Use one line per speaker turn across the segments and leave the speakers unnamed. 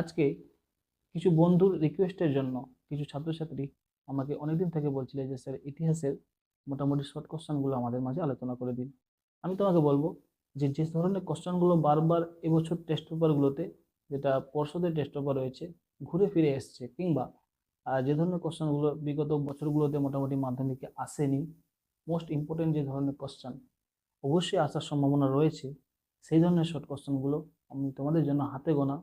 আজকে কিছু বন্ধুর রিকোয়েস্টের জন্য কিছু ছাত্রছাত্রী আমাকে অনেকদিন থেকে বলছিল যে, স্যার, ইতিহাসের মোটামুটি শর্ট কোশ্চেনগুলো আমাদের মাঝে আলোচনা করে দিন। আমি তোমাকে বলব যে যে ধরনের কোশ্চেনগুলো বারবার এবছর টেস্ট পেপারগুলোতে যেটা পর্ষদের টেস্ট পেপার রয়েছে, ঘুরে ফিরে এসছে কিংবা যে ধরনের কোশ্চেনগুলো বিগত বছরগুলোতে মোটামুটি মাধ্যমিকে আসেনি মোস্ট ইম্পর্টেন্ট যে ধরনের কোশ্চেন অবশ্যই আসার সম্ভাবনা রয়েছে, সেই ধরনের শর্ট কোশ্চেনগুলো আমি তোমাদের জন্য হাতে গোনা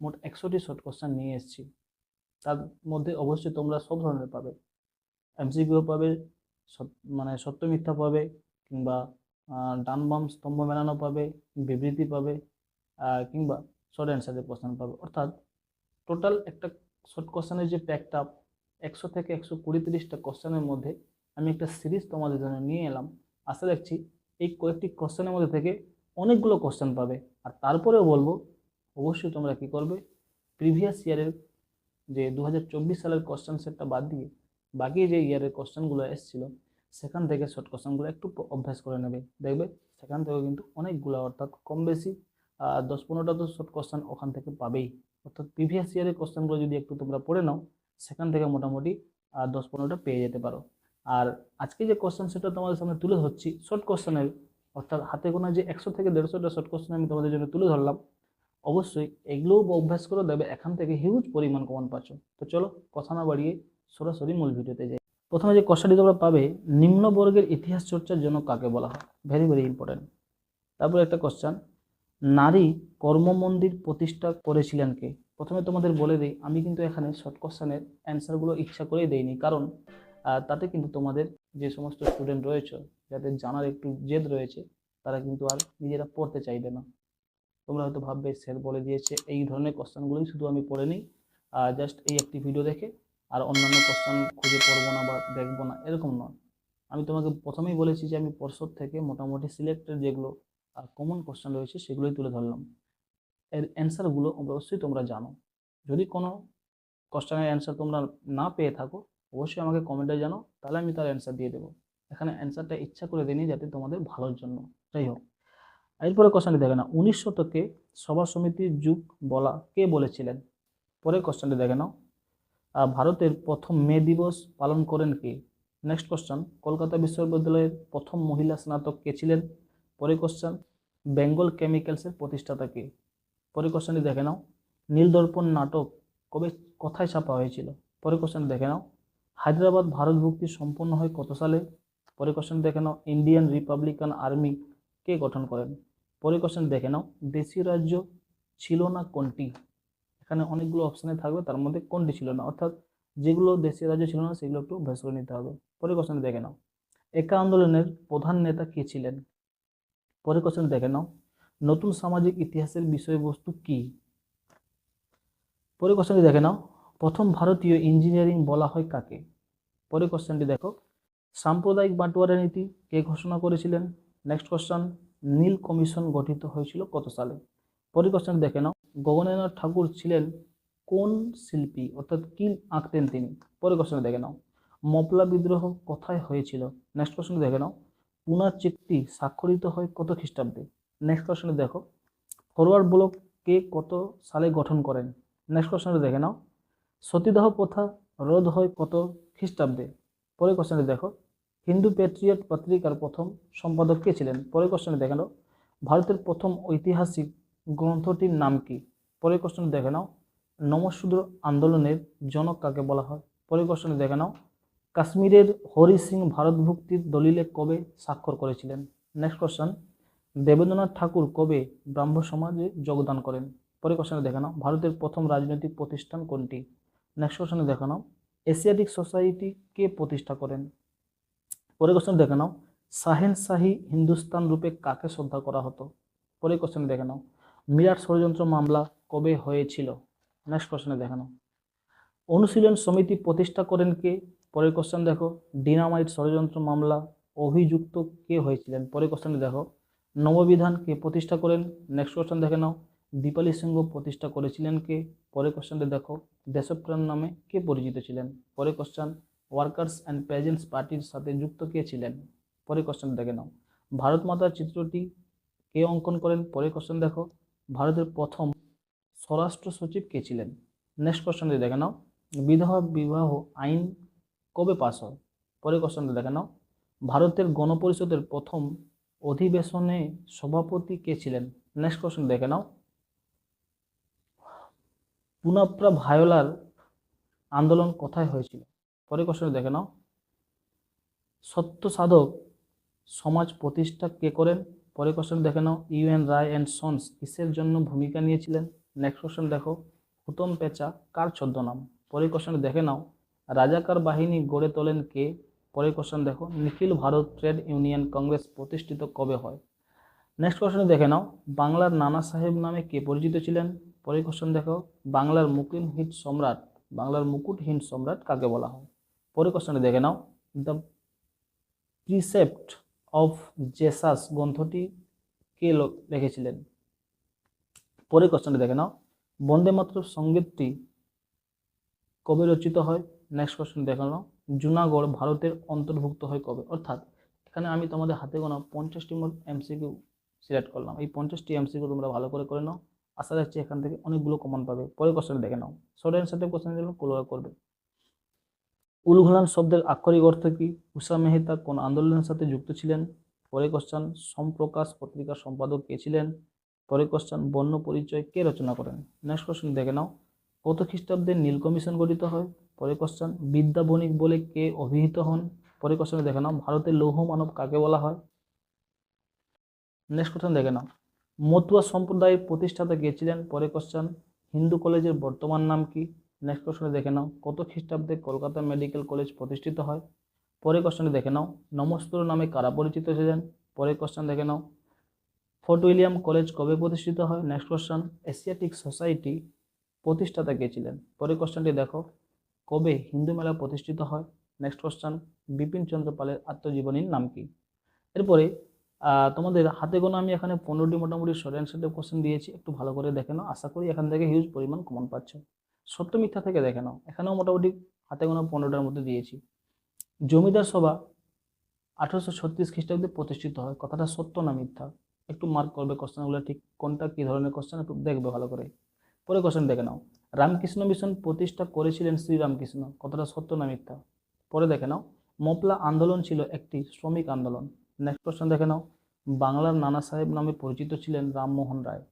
মোট একশোটি শর্ট কোশ্চেন নিয়ে এসেছি। তার মধ্যে অবশ্যই তোমরা সব ধরনের পাবে। এমসিকিউ পাবে মানে সত্য মিথ্যা পাবে, কিংবা ডান বাম স্তম্ভ মেলানো পাবে, বিবৃতি পাবে কিংবা শর্ট অ্যান্সারের কোশ্চেন পাবে। অর্থাৎ টোটাল একটা শর্ট কোশ্চেনের যে প্যাকটা একশো থেকে একশো কুড়ি তিরিশটা কোশ্চেনের মধ্যে আমি একটা সিরিজ তোমাদের জন্য নিয়ে এলাম। আশা রাখছি এই কয়েকটি কোশ্চেনের মধ্যে থেকে অনেকগুলো কোশ্চেন পাবে। আর তারপরেও বলব অবশ্যই তোমরা কি করবে? প্রিভিয়াস ইয়ারের যে দু হাজার চব্বিশ সালের কোশ্চেন সেটটা বাদ দিয়ে বাকি যে ইয়ারের কোশ্চেনগুলো এসেছিল, সেখান থেকে শর্ট কোশ্চেনগুলো একটু অভ্যাস করে নেবে। দেখবে সেখান থেকেও কিন্তু অনেকগুলো অর্থাৎ কম বেশি দশ পনেরোটা তো শর্ট কোশ্চেন ওখান থেকে পাবেই। অর্থাৎ প্রিভিয়াস ইয়ারের কোশ্চেনগুলো যদি একটু তোমরা পড়ে নাও, সেখান থেকে মোটামুটি দশ পনেরোটা পেয়ে যেতে পারো। আর আজকে যে কোশ্চেন সেটা তোমাদের সামনে তুলে ধরছি শর্ট কোশ্চেনের অর্থাৎ হাতে গোনা যে একশো থেকে দেড়শোটা শর্ট কোশ্চেন আমি তোমাদের জন্য তুলে ধরলাম অবশ্যই এগুলোও অভ্যাস করে দেবে এখান থেকে হিউজ পরিমাণ কমন পাচ্ছ। তো চলো কথা না বাড়িয়ে সরাসরি মূল ভিডিওতে যাই। প্রথমে যে কোশ্চেনটি তোমরা পাবে নিম্ন বর্গের ইতিহাস চর্চার জন্য কাকে বলা হয়? ভেরি ভেরি ইম্পর্টেন্ট তারপরে একটা কোশ্চেন নারী কর্মমন্দির প্রতিষ্ঠা করেছিলেন কে? প্রথমে তোমাদের বলে দিই, আমি কিন্তু এখানে শর্ট কোশ্চেনের অ্যান্সারগুলো ইচ্ছা করেই দেইনি, কারণ তাতে কিন্তু তোমাদের যে সমস্ত স্টুডেন্ট রয়েছে, যাদের জানার একটু জেদ রয়েছে, তারা কিন্তু আর নিজেরা পড়তে চাইবে না। তোমরা হয়তো ভাববে, স্যার বলে দিয়েছে, এই ধরনের কোশ্চেনগুলোই শুধু আমি পড়ে নিই। আর জাস্ট এই একটি ভিডিও দেখে, আর অন্যান্য কোশ্চেন খুঁজে পড়ব না বা দেখব না, এরকম নয়। আমি তোমাকে প্রথমেই বলেছি যে আমি পর্ষদ থেকে মোটামুটি সিলেক্টেড যেগুলো কমন কোশ্চেন রয়েছে, সেগুলোই তুলে ধরলাম। এর অ্যান্সারগুলো অবশ্যই তোমরা জানো। যদি কোনো কোশ্চেনের অ্যান্সার তোমরা না পেয়ে থাকো, অবশ্যই আমাকে কমেন্টে জানো তাহলে আমি তার অ্যান্সার দিয়ে দেবো। এখানে অ্যান্সারটা ইচ্ছা করে দিইনি যাতে তোমাদের ভালোর জন্য। যাই হোক। এরপরে কোশ্চেনটি দেখে না উনিশ শতকে সভা সমিতির যুগ বলা কে বলেছিলেন? পরের কোশ্চেনটি দেখে নাও। ভারতের প্রথম মে দিবস পালন করেন কে? নেক্সট কোশ্চেন কলকাতা বিশ্ববিদ্যালয়ের প্রথম মহিলা স্নাতক কে ছিলেন? পরে কোশ্চেন বেঙ্গল কেমিক্যালসের প্রতিষ্ঠাতা কে? পরে কোশ্চেনটি দেখে নাও। নীলদর্পণ নাটক কবে, কোথায় ছাপা হয়েছিল? পরে কোশ্চেন দেখে নাও। হায়দ্রাবাদ ভারত ভুক্তি সম্পন্ন হয় কত সালে? পরে কোশ্চেন দেখে নাও। ইন্ডিয়ান রিপাবলিকান আর্মি কে গঠন করেন? পরের কোশ্চেন দেখে নাও, দেশীয় রাজ্য ছিল না কোনটি? এখানে অনেকগুলো অপশানে থাকবে, তার মধ্যে কোনটি ছিল না? অর্থাৎ যেগুলো দেশীয় রাজ্য ছিল না, সেগুলো একটু অভ্যাস করে নিতে হবে। পরের কোশ্চেন দেখে নাও, একা আন্দোলনের প্রধান নেতা কে ছিলেন? পরের কোশ্চেন দেখে নাও, নতুন সামাজিক ইতিহাসের বিষয়বস্তু কি? পরের কোশ্চেনটি দেখে নাও, প্রথম ভারতীয় ইঞ্জিনিয়ারিং বলা হয় কাকে? পরের কোশ্চেনটি দেখো, সাম্প্রদায়িক বাটোয়ারা নীতি কে ঘোষণা করেছিলেন? নেক্সট কোশ্চেন নীল কমিশন গঠিত হয়েছিল কত সালে? পরের কোশ্চেন দেখে নাও। গগনেন্দ্রনাথ ঠাকুর ছিলেন কোন শিল্পী? অর্থাৎ কি আঁকতেন তিনি? পরের কোশ্চেন দেখে নাও। মপলা বিদ্রোহ কোথায় হয়েছিল? নেক্সট কোশ্চেন দেখে নাও। পুনা চুক্তি স্বাক্ষরিত হয় কত খ্রিস্টাব্দে? নেক্সট কোশ্চেনে দেখো। ফরওয়ার্ড ব্লক কে কত সালে গঠন করেন? নেক্সট কোশ্চেনে দেখে নাও। সতীদাহ প্রথা রোধ হয় কত খ্রিস্টাব্দে? পরের কোশ্চেনে দেখো। হিন্দু প্যাট্রিয়ট পত্রিকার প্রথম সম্পাদক কে ছিলেন? পরের কোশ্চেনে দেখে নাও ভারতের প্রথম ঐতিহাসিক গ্রন্থটির নাম কি? পরের কোশ্চেনে দেখে নাও। নমশূদ্র আন্দোলনের জনক কাকে বলা হয়? পরের কোশ্চেনে দেখে নাও। কাশ্মীরের হরি সিং ভারতভুক্তির দলিলে কবে স্বাক্ষর করেছিলেন? নেক্সট কোশ্চেন দেবেন্দ্রনাথ ঠাকুর কবে ব্রাহ্ম সমাজে যোগদান করেন? পরের কোশ্চেনে দেখে নাও। ভারতের প্রথম রাজনৈতিক প্রতিষ্ঠান কোনটি? নেক্সট কোশ্চেনে দেখে নাও। এশিয়াটিক সোসাইটি কে প্রতিষ্ঠা করেন? পরের কোশ্চেন দেখে নাও। শাহেন শাহী হিন্দুস্তান রূপে কাকে শ্রদ্ধা করা হতো? পরে কোশ্চেন দেখে নাও। মিরাট ষড়যন্ত্র মামলা কবে হয়েছিল? নেক্সট কোশ্চেনে দেখে নাও। অনুশীলন সমিতি প্রতিষ্ঠা করেন কে? পরের কোশ্চেন দেখো। ডিনামাইট ষড়যন্ত্র মামলা অভিযুক্ত কে হয়েছিলেন? পরের কোশ্চেনে দেখো। নববিধান কে প্রতিষ্ঠা করেন? নেক্সট কোশ্চেন দেখে নাও। দীপালি সিংহ প্রতিষ্ঠা করেছিলেন কে? পরের কোশ্চেনটা দেখো। দেশপ্রাণ নামে কে পরিচিত ছিলেন? পরের কোশ্চেন ওয়ার্কার্স অ্যান্ড পেজেন্টস পার্টির সাথে যুক্ত কে ছিলেন? পরে কোশ্চেন দেখে নাও। ভারত মাতার চিত্রটি কে অঙ্কন করেন? পরে কোশ্চেন দেখো। ভারতের প্রথম স্বরাষ্ট্র সচিব কে ছিলেন? নেক্সট কোশ্চেনটি দেখে নাও। বিধবা বিবাহ আইন কবে পাস হয়? পরে কোশ্চেনটি দেখে নাও। ভারতের গণপরিষদের প্রথম অধিবেশনে সভাপতি কে ছিলেন? নেক্সট কোশ্চেন দেখে নাও। পুনাপ্রা ভায়োলার আন্দোলন কোথায় হয়েছিল? পরের কোশ্চেন দেখে নাও। সত্য সাধক সমাজ প্রতিষ্ঠা কে করেন? পরে কোশ্চেন দেখে নাও, U N Roy and sons কিসের জন্য ভূমিকা নিয়েছিলেন? নেক্সট কোশ্চেন দেখো, হুতম পেঁচা কার ছদ্মনাম? পরের কোশ্চেন দেখে নাও, রাজাকার বাহিনী গড়ে তোলেন কে? পরের কোশ্চেন দেখো, Nikhil Bharat trade union congress প্রতিষ্ঠিত কবে হয়? নেক্সট কোশ্চেন দেখে নাও, বাংলার নানা সাহেব নামে কে পরিচিত ছিলেন? পরের কোশ্চেন দেখো, বাংলার মুকুট হিট সম্রাট, বাংলার মুকুট হিট সম্রাট কাকে বলা হয়? পরের কোশ্চেনে দেখে নাও। দ্য প্রিসেপ্ট অফ জেসাস গ্রন্থটি কে লিখেছিলেন? পরের কোশ্চেনটি দেখে নাও। বন্দে মাতরম সঙ্গীতটি কবে রচিত হয়? নেক্সট কোশ্চেন দেখে নাও। জুনাগড় ভারতের অন্তর্ভুক্ত হয় কবে? অর্থাৎ এখানে আমি তোমাদের হাতে গোনা পঞ্চাশটি মোট এমসিকিউ সিলেক্ট করলাম। এই পঞ্চাশটি এমসিকিউ তোমরা ভালো করে করে নাও। আশা রাখছি এখান থেকে অনেকগুলো কমন পাবে। পরের কোশ্চেন দেখে নাও। শর্ট অ্যান্সারটিভ কোশ্চেন কোলোয়া করবে। উলঘুলান শব্দের আক্ষরিক অর্থ কি? উষা মেহতা কোন আন্দোলনের সাথে যুক্ত ছিলেন? পরে কোশ্চেন, সম্প্রকাশ পত্রিকার সম্পাদক কে ছিলেন? পরে কোশ্চেন বর্ণ পরিচয় কে রচনা করেন? নেক্সট কোশ্চেন দেখে নাও। কত খ্রিস্টাব্দে নীল কমিশন গঠিত হয়? পরে কোশ্চেন, বিদ্যা বণিক বলে কে অভিহিত হন? পরে কোশ্চেন দেখে নাও, ভারতের লৌহ মানব কাকে বলা হয়? নেক্সট কোশ্চেন দেখে নাও। মতুয়া সম্প্রদায়ের প্রতিষ্ঠাতা কে ছিলেন? পরে কোশ্চেন, হিন্দু কলেজের বর্তমান নাম কি? নেক্সট কোশ্চেনে দেখে নাও, কত খ্রিস্টাব্দে কলকাতা মেডিকেল কলেজ প্রতিষ্ঠিত হয়? পরের কোশ্চেনে দেখে নাও, নমস্তুর নামে কারা পরিচিত ছিলেন পরের কোশ্চেন দেখে নাও, ফোর্ট উইলিয়াম কলেজ কবে প্রতিষ্ঠিত হয়? নেক্সট কোশ্চেন এশিয়াটিক সোসাইটি প্রতিষ্ঠাতা কে ছিলেন? পরের কোশ্চেনটি দেখো, কবে হিন্দু মেলা প্রতিষ্ঠিত হয়? নেক্সট কোশ্চেন বিপিন চন্দ্র পালের আত্মজীবনীর নাম কি? এরপরে তোমাদের হাতে গোনা আমি এখানে পনেরোটি মোটামুটি শর্ট অ্যান্সারের কোশ্চেন দিয়েছি, একটু ভালো করে দেখে নাও, আশা করি এখান থেকে হিউজ পরিমাণ কমন পাচ্ছ। সত্য মিথ্যা থেকে দেখে নাও। এখানেও মোটামুটি হাতে গোনা পনেরোটার মধ্যে দিয়েছি। জমিদার সভা আঠারোশো ছত্রিশ খ্রিস্টাব্দে প্রতিষ্ঠিত হয়। কথাটা সত্য না মিথ্যা? একটু মার্ক করবে কোশ্চেনগুলো ঠিক কোনটা কী ধরনের কোশ্চেন একটু দেখবে ভালো করে। পরে কোশ্চেন দেখে নাও। রামকৃষ্ণ মিশন প্রতিষ্ঠা করেছিলেন শ্রীরামকৃষ্ণ। কথাটা সত্য না মিথ্যা? পরে দেখে নাও। মপলা আন্দোলন ছিল একটি শ্রমিক আন্দোলন। নেক্সট কোশ্চেন দেখে নাও। বাংলার নানা সাহেব নামে পরিচিত ছিলেন রামমোহন রায়।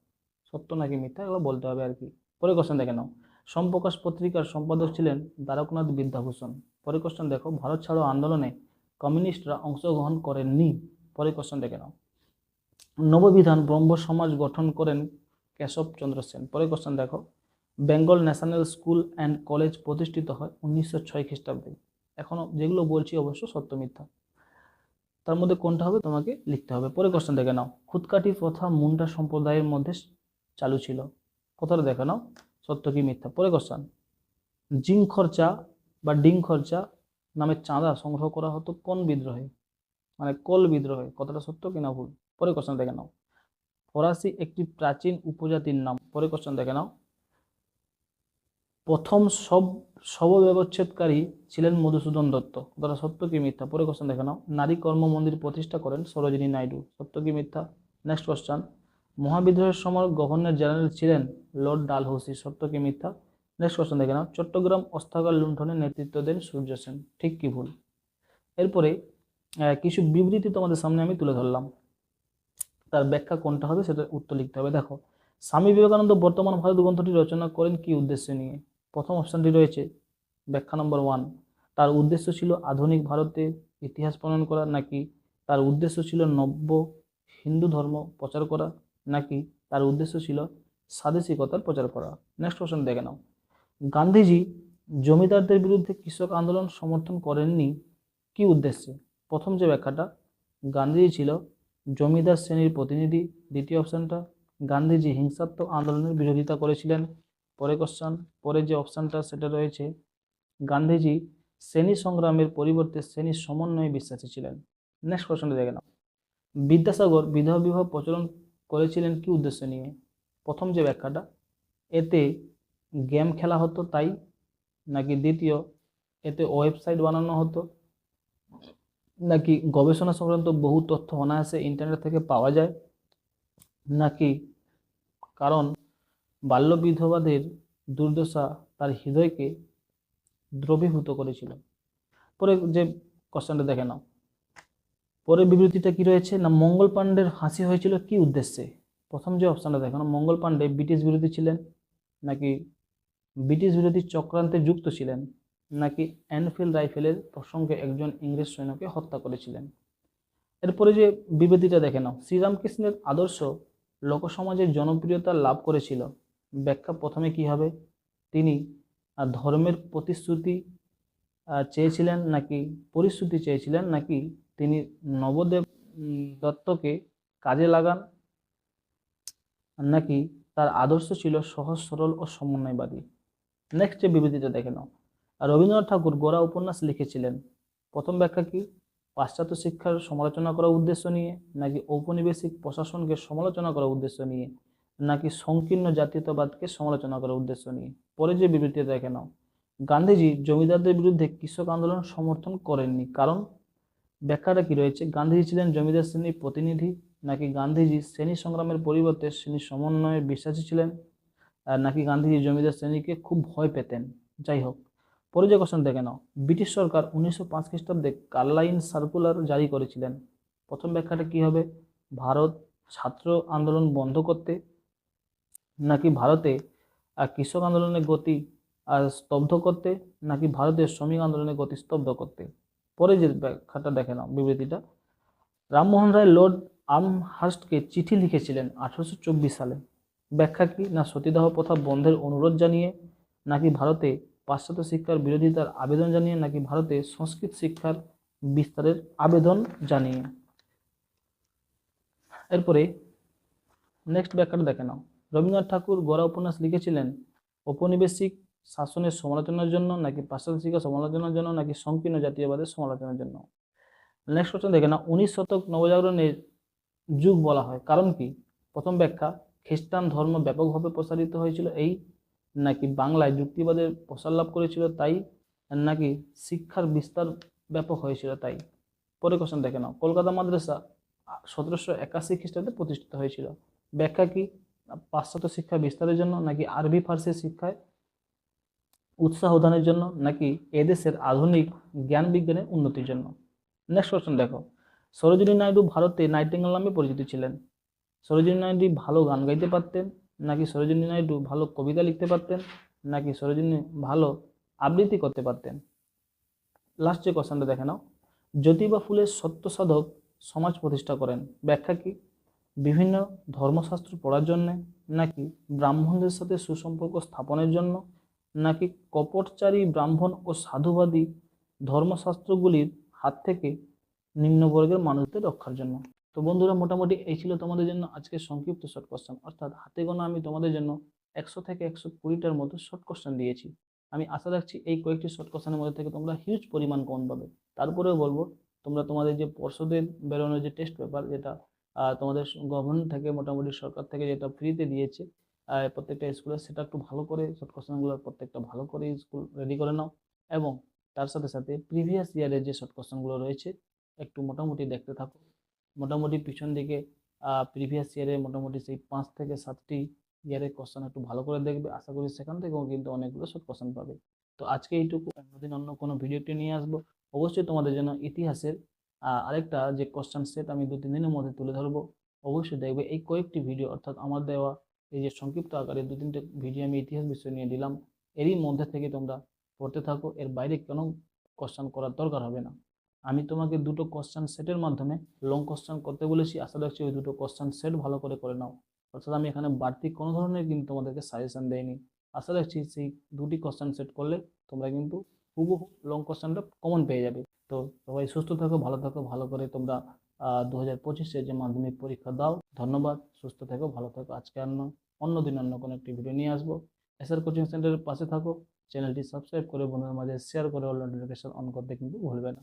সত্য নাকি মিথ্যা? এগুলো বলতে হবে আর কি। পরে কোশ্চেন দেখে নাও। সম্প্রকাশ পত্রিকার সম্পাদক ছিলেন দ্বারকনাথ বিদ্যাভূষণ। পরে কোশ্চেন দেখো, ভারত ছাড়ো আন্দোলনে কমিউনিস্টরা অংশগ্রহণ করেননি। পরে কোশ্চেন দেখে নাও। নববিধান ব্রহ্ম সমাজ গঠন করেন কেশবচন্দ্র সেন। পরে কোশ্চেন দেখো, Bengal national school and college প্রতিষ্ঠিত হয় উনিশশো ছয় খ্রিস্টাব্দে। এখনও যেগুলো বলছি অবশ্য সত্য মিথ্যা। তার মধ্যে কোনটা হবে তোমাকে লিখতে হবে। পরে কোশ্চেন দেখে নাও। খুদকাটি প্রথা মুন্ডা সম্প্রদায়ের মধ্যে চালু ছিল। কথাটা দেখে নাও। সত্য কি মিথ্যা? পরে কোশ্চেন জিং খরচা বা ডিং খরচা নামে চাঁদা সংগ্রহ করা হতো কোন বিদ্রোহে? মানে কোল বিদ্রোহে কথাটা সত্য কিনা ভুল? পরে কোশ্চেন দেখে নাও। ফরাসি একটি প্রাচীন উপজাতির নাম পরে কোশ্চেন দেখে নাও। প্রথম সব শব ব্যবচ্ছেদকারী ছিলেন মধুসূদন দত্ত। কথাটা সত্য কি মিথ্যা? পরে কোশ্চেন দেখে নাও। নারী কর্ম মন্দির প্রতিষ্ঠা করেন সরোজিনী নাইডু। সত্য কি মিথ্যা? নেক্সট কোশ্চেন মহাবিদ্রোহের সময় গভর্নর জেনারেল ছিলেন লর্ড ডালহৌসি সত্য কি মিথ্যা? নেক্সট কোশ্চেন দেখে নাও। চট্টগ্রাম অস্ত্রাগার লুণ্ঠনের নেতৃত্ব দেন সূর্য সেন। ঠিক কি ভুল? এরপরে কিছু বিবৃতি তোমাদের সামনে আমি তুলে ধরলাম। তার ব্যাখ্যা কোনটা হবে সেটা উত্তর লিখতে হবে। দেখো, স্বামী বিবেকানন্দ বর্তমান ভারত গ্রন্থটি রচনা করেন কি উদ্দেশ্য নিয়ে? প্রথম অপশানটি রয়েছে ব্যাখ্যা নম্বর ওয়ান। তার উদ্দেশ্য ছিল আধুনিক ভারতের ইতিহাস প্রণয়ন করা নাকি তার উদ্দেশ্য ছিল নব্য হিন্দু ধর্ম প্রচার করা নাকি তার উদ্দেশ্য ছিল স্বাদেশিকতার প্রচার করা। নেক্সট কোশ্চেন দেখে নাও। গান্ধীজি জমিদারদের বিরুদ্ধে কৃষক আন্দোলন সমর্থন করেননি কি উদ্দেশ্যে? প্রথম যে ব্যাখ্যাটা, গান্ধীজি ছিল জমিদার শ্রেণির প্রতিনিধি। দ্বিতীয় অপশানটা, গান্ধীজি হিংসাত্মক আন্দোলনের বিরোধিতা করেছিলেন। পরে কোশ্চান পরে যে অপশানটা সেটা রয়েছে, গান্ধীজি শ্রেণি সংগ্রামের পরিবর্তে শ্রেণি সমন্বয়ে বিশ্বাসী ছিলেন। নেক্সট কোশ্চনটা দেখে নাও। বিদ্যাসাগর বিধবা বিবাহ প্রচলন করেছিলেন কি উদ্দেশ্য নিয়ে? প্রথম যে ব্যাখ্যাটা, এতে গেম খেলা হতো তাই নাকি দ্বিতীয়, এতে ওয়েবসাইট বানানো হতো নাকি গবেষণা সংক্রান্ত বহু তথ্য অনায়াসে ইন্টারনেট থেকে পাওয়া যায় নাকি কারণ বাল্য বিধবাদের দুর্দশা তার হৃদয়কে দ্রবীভূত করেছিল। পরে যে কোশ্চেনটা দেখে নাও। পরের বিবৃতিটা কি রয়েছে? না, মঙ্গল পাণ্ডের ফাঁসি হয়েছিল কি উদ্দেশ্যে? প্রথম যে অপশানটা দেখেন মঙ্গল পাণ্ডে ব্রিটিশ বিরোধী ছিলেন নাকি ব্রিটিশ বিরোধী চক্রান্তে যুক্ত ছিলেন নাকি এনফিল্ড রাইফেলের প্রসঙ্গে একজন ইংরেজ সৈন্যকে হত্যা করেছিলেন? এরপরে যে বিবৃতিটা দেখে নাও, শ্রীরামকৃষ্ণের আদর্শ লোকসমাজের জনপ্রিয়তা লাভ করেছিল। ব্যাখ্যা প্রথমে কি হবে? তিনি ধর্মের প্রতিশ্রুতি চেয়েছিলেন নাকি পরিশ্রুতি চেয়েছিলেন নাকি তিনি নবদেব দত্তকে কাজে লাগান নাকি তার আদর্শ ছিল সহজ, সরল ও সমন্বয়বাদী। নেক্সট যে বিবৃতিটা দেখে নাও। রবীন্দ্রনাথ ঠাকুর গোড়া উপন্যাস লিখেছিলেন। প্রথম ব্যাখ্যা কি? পাশ্চাত্য শিক্ষার সমালোচনা করার উদ্দেশ্য নিয়ে, নাকি ঔপনিবেশিক প্রশাসনকে সমালোচনা করার উদ্দেশ্য নিয়ে, নাকি সংকীর্ণ জাতীয়তাবাদকে সমালোচনা করার উদ্দেশ্য নিয়ে? পরে যে বিবৃতি দেখে নাও। গান্ধীজি জমিদারদের বিরুদ্ধে কৃষক আন্দোলন সমর্থন করেননি। কারণ ব্যাখ্যাটা কি রয়েছে? গান্ধীজি ছিলেন জমিদার শ্রেণির প্রতিনিধি। নাকি গান্ধীজি শ্রেণি সংগ্রামের পরিবর্তে শ্রেণি সমন্বয়ে বিশ্বাসী ছিলেন? আর নাকি গান্ধীজি জমিদার শ্রেণীকে খুব ভয় পেতেন? যাই হোক পরে যে কোশ্চেন দেখে নাও। ব্রিটিশ সরকার উনিশশো পাঁচ খ্রিস্টাব্দে কার্লাইন সার্কুলার জারি করেছিলেন। প্রথম ব্যাখ্যাটা কি হবে? ভারত ছাত্র আন্দোলন বন্ধ করতে নাকি ভারতে আহ, কৃষক আন্দোলনের গতি আর স্তব্ধ করতে নাকি ভারতের শ্রমিক আন্দোলনের গতি স্তব্ধ করতে? পরে যে ব্যাখ্যাটা দেখে নাও বিবৃতিটা। রামমোহন রায় লর্ড আমহার্স্টকে চিঠি লিখেছিলেন আঠারোশো চব্বিশ সালে। ব্যাখ্যা কি না সতীদাহ প্রথা বন্ধের অনুরোধ জানিয়ে, নাকি ভারতে পাশ্চাত্য শিক্ষার বিরোধিতার আবেদন জানিয়ে, নাকি ভারতে সংস্কৃত শিক্ষার বিস্তারের আবেদন জানিয়ে? এরপরে নেক্সট ব্যাখ্যাটা দেখে নাও। রবীন্দ্রনাথ ঠাকুর গোড়া উপন্যাস লিখেছিলেন, ঔপনিবেশিক শাসনের সমালোচনার জন্য, নাকি পাশ্চাত্য শিক্ষা সমালোচনার জন্য, নাকি সংকীর্ণ জাতীয়বাদের সমালোচনার জন্য? নেক্সট কোশ্চেন দেখে না উনিশ শতক নবজাগরণের যুগ বলা হয়। কারণ কি? প্রথম ব্যাখ্যা, খ্রিস্টান ধর্ম ব্যাপকভাবে প্রসারিত হয়েছিল এই নাকি বাংলায় যুক্তিবাদের প্রসার লাভ করেছিল তাই নাকি শিক্ষার বিস্তার ব্যাপক হয়েছিল তাই? পরে কোশ্চেন দেখে নাও। কলকাতা মাদ্রাসা সতেরোশো একাশি খ্রিস্টাব্দে প্রতিষ্ঠিত হয়েছিল। ব্যাখ্যা কি? পাশ্চাত্য শিক্ষা বিস্তারের জন্য নাকি আরবি ফার্সি শিক্ষায় উৎসাহ দানের জন্য নাকি এদেশের আধুনিক জ্ঞান বিজ্ঞানের উন্নতির জন্য? নেক্সট কোশ্চেন দেখো। সরোজিনী নাইডু ভারতে নাইটিঙ্গেল নামে পরিচিত ছিলেন। সরোজিনী নাইডু ভালো গান গাইতে পারতেন, নাকি সরোজিনী নাইডু ভালো কবিতা লিখতে পারতেন, নাকি সরোজিনী ভালো আবৃত্তি করতে পারতেন? লাস্টে কোশ্চেনটা দেখে নাও। জ্যোতিবা ফুলের সত্য সাধক সমাজ প্রতিষ্ঠা করেন। ব্যাখ্যা কি? বিভিন্ন ধর্মশাস্ত্র পড়ার জন্যে, নাকি ব্রাহ্মণদের সাথে সুসম্পর্ক স্থাপনের জন্য, নাকি কপটচারী ব্রাহ্মণ ও সাধুবাদী ধর্মশাস্ত্রগুলির হাত থেকে নিম্নবর্গের মানুষদের রক্ষার জন্য। তো বন্ধুরা, মোটামুটি এই ছিল তোমাদের জন্য আজকে সংক্ষিপ্ত শর্ট কোশ্চেন অর্থাৎ হাতে গোনা আমি তোমাদের জন্য একশো থেকে একশো কুড়িটার মতো শর্ট কোশ্চেন দিয়েছি। আমি আশা রাখছি এই কয়েকটি শর্ট কোশ্চেনের মধ্যে থেকে তোমরা হিউজ পরিমাণ কমন পাবে। তারপরেও বলব, তোমরা তোমাদের যে পর্ষদের বেরোনো যে টেস্ট পেপার যেটা তোমাদের গভর্নমেন্ট থেকে মোটামুটি সরকার থেকে যেটা ফ্রিতে দিয়েছে প্রত্যেকটা স্কুলে সেটা একটু ভালো করে শর্ট কোশ্চেনগুলো প্রত্যেকটা ভালো করে স্কুল রেডি করে নাও। এবং তার সাথে সাথে প্রিভিয়াস ইয়ারের যে শর্ট কোশ্চেনগুলো রয়েছে একটু মোটামুটি দেখতে থাকো। মোটামুটি পিছন দিকে প্রিভিয়াস ইয়ারে মোটামুটি সেই পাঁচ থেকে সাতটি ইয়ারের কোশ্চেন একটু ভালো করে দেখবে। আশা করি সেখান থেকেও কিন্তু অনেকগুলো শর্ট কোশ্চেন পাবে। তো আজকে এইটুকু। অন্যদিন অন্য কোনো ভিডিওটি নিয়ে আসব। অবশ্যই তোমাদের জন্য ইতিহাসের আরেকটা যে কোশ্চেন সেট আমি দু তিন দিনের মধ্যে তুলে ধরবো। অবশ্যই দেখবে এই কয়েকটি ভিডিও অর্থাৎ আমার দেওয়া এই যে সংক্ষিপ্ত আকারে দু তিনটে ভিডিও আমি ইতিহাস বিষয় নিয়ে দিলাম। এরই মধ্যে থেকে তোমরা পড়তে থাকো। এর বাইরে কোনো কোশ্চেন করার দরকার হবে না। আমি তোমাকে দুটো কোশ্চেন সেটের মাধ্যমে লং কোশ্চেন করতে বলেছি। আশা রাখছি ওই দুটো কোশ্চেন সেট ভালো করে করে নাও। অর্থাৎ আমি এখানে বাড়তি কোনো ধরনের কিন্তু তোমাদেরকে সাজেশন দেয়নি আশা রাখছি সেই দুটি কোশ্চেন সেট করলে তোমরা কিন্তু হুবহু লং কোশ্চেনটা কমন পেয়ে যাবে। তো সবাই সুস্থ থাকো, ভালো থাকো, ভালো করে তোমরা দু হাজার পঁচিশে যে মাধ্যমিক পরীক্ষা দাও, ধন্যবাদ, সুস্থ থাকো, ভালো থাকো। আজকে অন্য অন্য দিন অন্য কোনো একটি ভিডিও নিয়ে আসব। এসআর কোচিং সেন্টারের পাশে থাকো। চ্যানেলটি সাবস্ক্রাইব করে বন্ধুদের মাঝে শেয়ার করে অল নোটিফিকেশন অন করতে কিন্তু ভুলবে না।